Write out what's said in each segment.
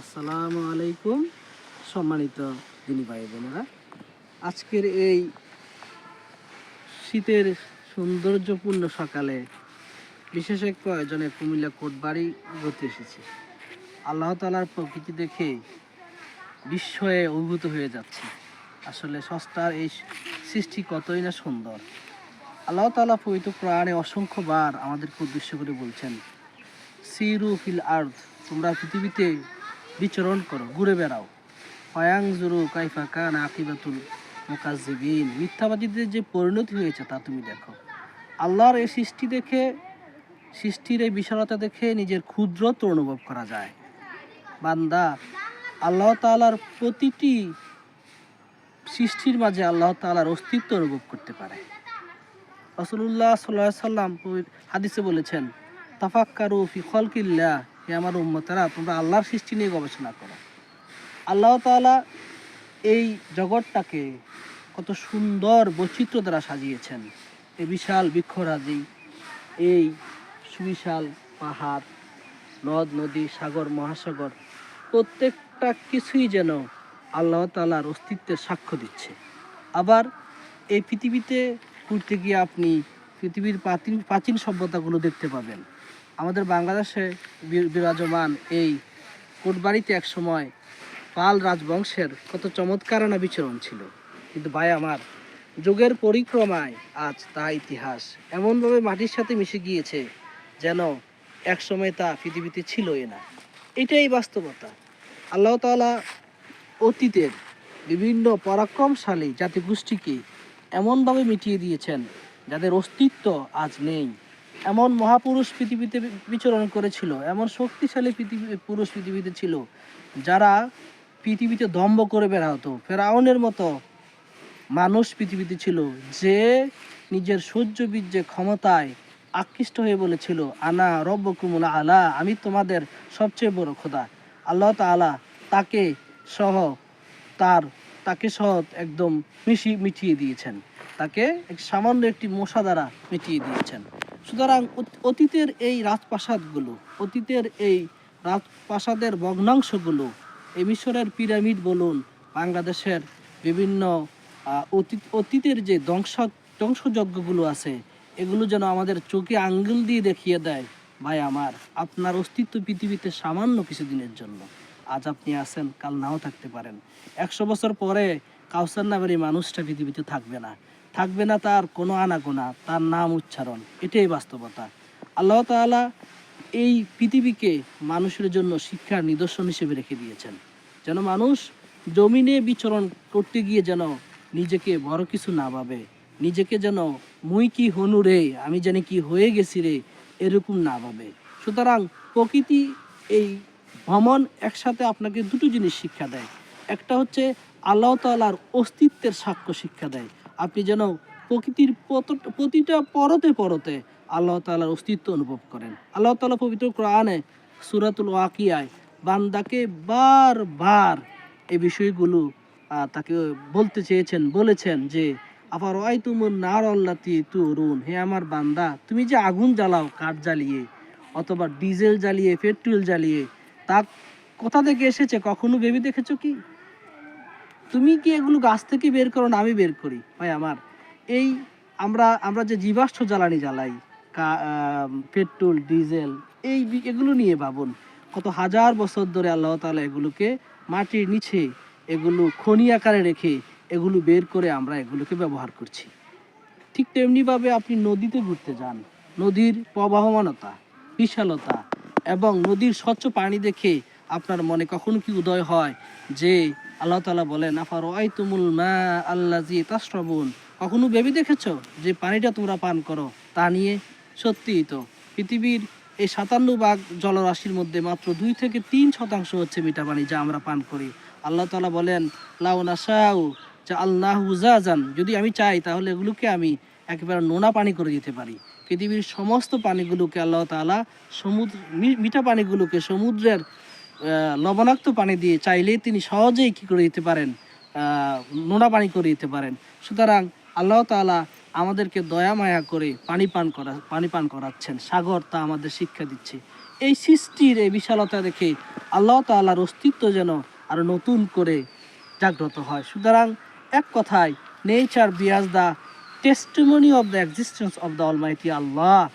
আসসালামু আলাইকুম, সম্মানিত দিনী ভাই বোনেরা আজকের এই শীতের সৌন্দর্যপূর্ণ সকালে বিশেষ এক প্রয়োজনে কুমিল্লা কোটবাড়ি ঘুরতে এসেছি। আল্লাহ তালার প্রকৃতি দেখে বিস্ময়ে অভিভূত হয়ে যাচ্ছে। আসলে সস্তার এই সৃষ্টি কতই না সুন্দর। আল্লাহ তালা পবিত্র প্রাণে অসংখ্যবার আমাদেরকে উদ্দেশ্য করে বলছেন, সিরু ফিল আর্থ তোমরা পৃথিবীতে বিচরণ করো, ঘুরে বেড়াও। হয়াং জুরু কাইফা কান আকিবাতুল মোকাজিবিন মিথ্যাবাদীদের যে পরিণতি হয়েছে তা তুমি দেখো। আল্লাহর এই সৃষ্টি দেখে, সৃষ্টির এই বিশালতা দেখে নিজের ক্ষুদ্রত্ব অনুভব করা যায়। বান্দা, আল্লাহ তাআলার প্রতিটি সৃষ্টির মাঝে আল্লাহ তালার অস্তিত্ব অনুভব করতে পারে। রসুল্লাহ সাল্লাহ সাল্লাম হাদিসে বলেছেন, তাফাক্কারু ফি খলকিল্লাহ। হে আমার উম্মতারা, তোমরা আল্লাহর সৃষ্টি নিয়ে গবেষণা করো। আল্লাহ তাআলা এই জগৎটাকে কত সুন্দর বৈচিত্র্য দ্বারা সাজিয়েছেন। এই বিশাল বৃক্ষরাজি, এই সুবিশাল পাহাড় নদ নদী, সাগর, মহাসাগর, প্রত্যেকটা কিছুই যেন আল্লাহ তালার অস্তিত্বের সাক্ষ্য দিচ্ছে। আবার এই পৃথিবীতে ঘুরতে গিয়ে আপনি পৃথিবীর প্রাচীন প্রাচীন সভ্যতাগুলো দেখতে পাবেন। আমাদের বাংলাদেশে বিরাজমান এই কোটবাড়িতে এক সময় পাল রাজবংশের কত চমৎকারানা বিচরণ ছিল। কিন্তু ভাই, আমার যুগের পরিক্রমায় আজ তা ইতিহাস এমনভাবে মাটির সাথে মিশে গিয়েছে যেন এক সময় তা পৃথিবীতে ছিলই না। এটাই বাস্তবতা। আল্লাহ তালা অতীতের বিভিন্ন পরাক্রমশালী জাতিগোষ্ঠীকে এমনভাবে মিটিয়ে দিয়েছেন যাদের অস্তিত্ব আজ নেই। এমন মহাপুরুষ পৃথিবীতে বিচরণ করেছিল, এমন শক্তিশালী পৃথিবী, পুরুষ পৃথিবীতে ছিল, যারা পৃথিবীতে দম্ভ করে বেড়াতো ফেরাউনের মতো মানুষ পৃথিবীতে ছিল, যে নিজের সহ্য বীর্যে ক্ষমতায় আকৃষ্ট হয়ে বলেছিল, আনা রব্বকুমুল আলা, আমি তোমাদের সবচেয়ে বড় খোদা। আল্লাহ তাআলা তাকে সহ তার, তাকে সহ একদম মিশি মিটিয়ে দিয়েছেন। তাকে এক সামান্য একটি মশা দ্বারা মিটিয়ে দিয়েছেন। সুতরাং অত- অতীতের এই রাজপ্রাসাদগুলো, অতীতের এই রাজপ্রাসাদের ভগ্নাংশগুলো, এই মিশরের পিরামিড বলুন, বাংলাদেশের বিভিন্ন অতীত, অতীতের যে ধ্বংস, ধ্বংসযজ্ঞগুলো আছে, এগুলো যেন আমাদের চোখে আঙ্গুল দিয়ে দেখিয়ে দেয়, ভাই আমার, আপনার অস্তিত্ব পৃথিবীতে সামান্য কিছুদিনের জন্য। আজ আপনি আছেন, কাল নাও থাকতে পারেন। একশো বছর পরে কাউসার নামের এই মানুষটা পৃথিবীতে থাকবে না। থাকবে না তার কোনো আনাগোনা, তার নাম উচ্চারণ। এটাই বাস্তবতা। আল্লাহ তাআলা এই পৃথিবীকে মানুষের জন্য শিক্ষার নিদর্শন হিসেবে রেখে দিয়েছেন। যেন মানুষ জমিনে বিচরণ করতে গিয়ে যেন নিজেকে বড় কিছু না ভাবে, নিজেকে যেন মুই কি হনু রে, আমি জানি কি হয়ে গেছি রে, এরকম না ভাবে। সুতরাং প্রকৃতি এই ভ্রমণ একসাথে আপনাকে দুটো জিনিস শিক্ষা দেয়। একটা হচ্ছে আল্লাহ তাআলার অস্তিত্বের সাক্ষ্য শিক্ষা দেয়। আপনি যেন প্রকৃতির প্রতিটা পরতে পরতে আল্লাহ তাআলার অস্তিত্ব অনুভব করেন। আল্লাহ তাআলা পবিত্র কোরআনে সূরাতুল ওয়াকিয়ায় বান্দাকে বারবার এই বিষয়গুলো তাকে বলতে চেয়েছেন, বলেছেন যে আবার ওয়াই তুমুর নার অল্লাতি তুরুন? হে আমার বান্দা, তুমি যে আগুন জ্বালাও, কাঠ জ্বালিয়ে অথবা ডিজেল জ্বালিয়ে, পেট্রোল জ্বালিয়ে, তা কোথা থেকে এসেছে? কখনো ভেবে দেখেছ কি? তুমি কি এগুলো গাছ থেকে বের করো না? আমি বের করি, ভাই আমার। এই আমরা আমরা যে জীবাশ্ম জ্বালানি জ্বালাই পেট্রোল, ডিজেল, এই এগুলো নিয়ে ভাবুন। কত হাজার বছর ধরে আল্লাহ তাআলা এগুলোকে মাটির নিচে এগুলো খনি আকারে রেখে এগুলো বের করে আমরা এগুলোকে ব্যবহার করছি। ঠিক তেমনিভাবে আপনি নদীতে ঘুরতে যান, নদীর প্রবাহমানতা, বিশালতা এবং নদীর স্বচ্ছ পানি দেখে আপনার মনে কখন কি উদয় হয়? যে আল্লাহ তাআলা বলেন আফার ওয়াই তুমুল মা আল্লাজি তাসরাবুন কখনো ভেবে দেখেছ যে পানিটা তোমরা পান করো? তা নিয়ে সত্যিই তো, পৃথিবীর এই সাতান্ন ভাগ জলরাশির মধ্যে মাত্র দুই থেকে তিন শতাংশ হচ্ছে মিঠা পানি যা আমরা পান করি। আল্লাহ তাআলা বলেন, লাউ নাশাউ যা আল্লাহ উজাজান। যদি আমি চাই, তাহলে এগুলোকে আমি একেবারে নোনা পানি করে দিতে পারি। পৃথিবীর সমস্ত পানিগুলোকে আল্লাহ তাআলা সমুদ্র মিঠা পানিগুলোকে সমুদ্রের লবণাক্ত পানি দিয়ে চাইলে তিনি সহজেই কি করে দিতে পারেন? নোনা পানি করে দিতে পারেন। সুতরাং আল্লাহ তাআলা আমাদেরকে দয়া মায়া করে পানি পান করা, পানি পান করাচ্ছেন। সাগর তা আমাদের শিক্ষা দিচ্ছে। এই সৃষ্টির এই বিশালতা দেখে আল্লাহ তাআলার অস্তিত্ব যেন আরও নতুন করে জাগ্রত হয়। সুতরাং এক কথায় nature bears the testimony of the existence of the Allah.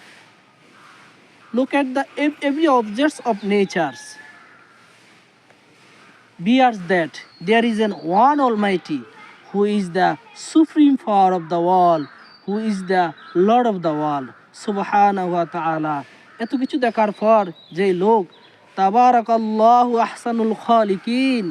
Look at the ev- every objects of natures. Bears that there is an one Almighty who is the supreme power of the world, who is the Lord of the world. Subhanahu wa ta'ala. এত কিছু দেখার পর যে লোক তাবারাকাল্লাহু আহসানুল খালিকিন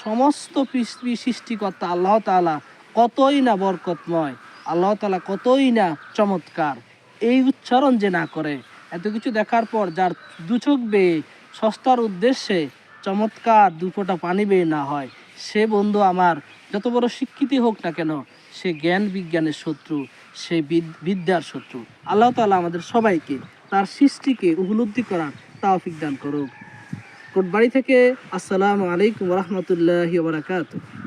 সমস্ত পৃথিবী সৃষ্টিকর্তা আল্লাহ তাআলা কতই না বরকতময় আল্লাহ তাআলা কতই না চমৎকার এই উচ্চারণ যে না করে এত কিছু দেখার পর যার দুচোখ বেয়ে সস্তার উদ্দেশ্যে চমৎকার দুপোটা পানি বেয়ে না হয়। সে বন্ধু আমার যত বড় শিক্ষিতই হোক না কেন, সে জ্ঞান বিজ্ঞানের শত্রু, সে বিদ- বিদ্যার শত্রু। আল্লাহ তালা আমাদের সবাইকে তার সৃষ্টিকে উপলব্ধি করার তাওফিক দান করুক। কোটবাড়ি থেকে আসসালামু আলাইকুম রহমতুল্লাহ বারাকাতুহ।